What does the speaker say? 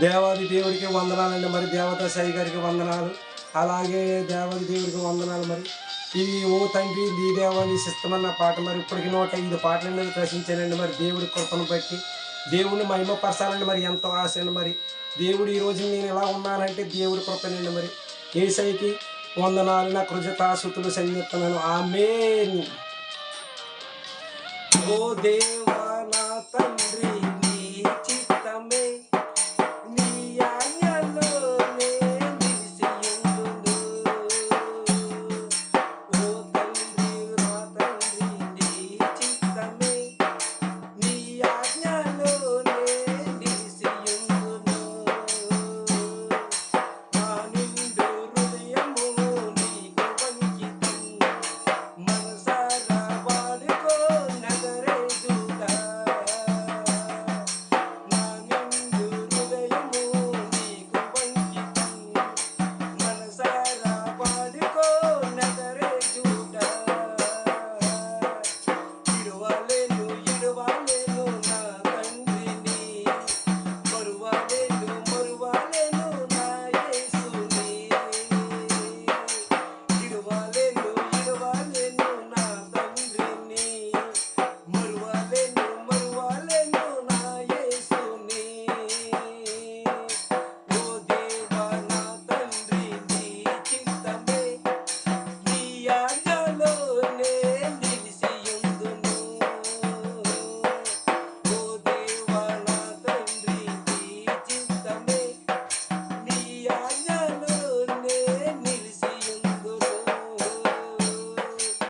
దేవాది దేవుడికి వందనాలండి మరి దేవతా సాయి గారికి వందనాలు. అలాగే దేవాది దేవుడికి వందనాలు మరి. ఈ ఓ తండ్రి నీ దేవాన్ని శిస్తమన్న పాట మరి ఇప్పటికి నూట ఐదు పాటలు ప్రశ్నించానండి మరి. దేవుడి కృపను బట్టి దేవుడిని మహిమపరచాలండి మరి. ఎంతో ఆశ అండి మరి. దేవుడు ఈ రోజు నేను ఎలా ఉన్నానంటే దేవుడి కృపనండి మరి. ఏసైకి వందనాలు నా కృజతాసుతులు సంగీస్తున్నాను ఆమె ఓ దేవ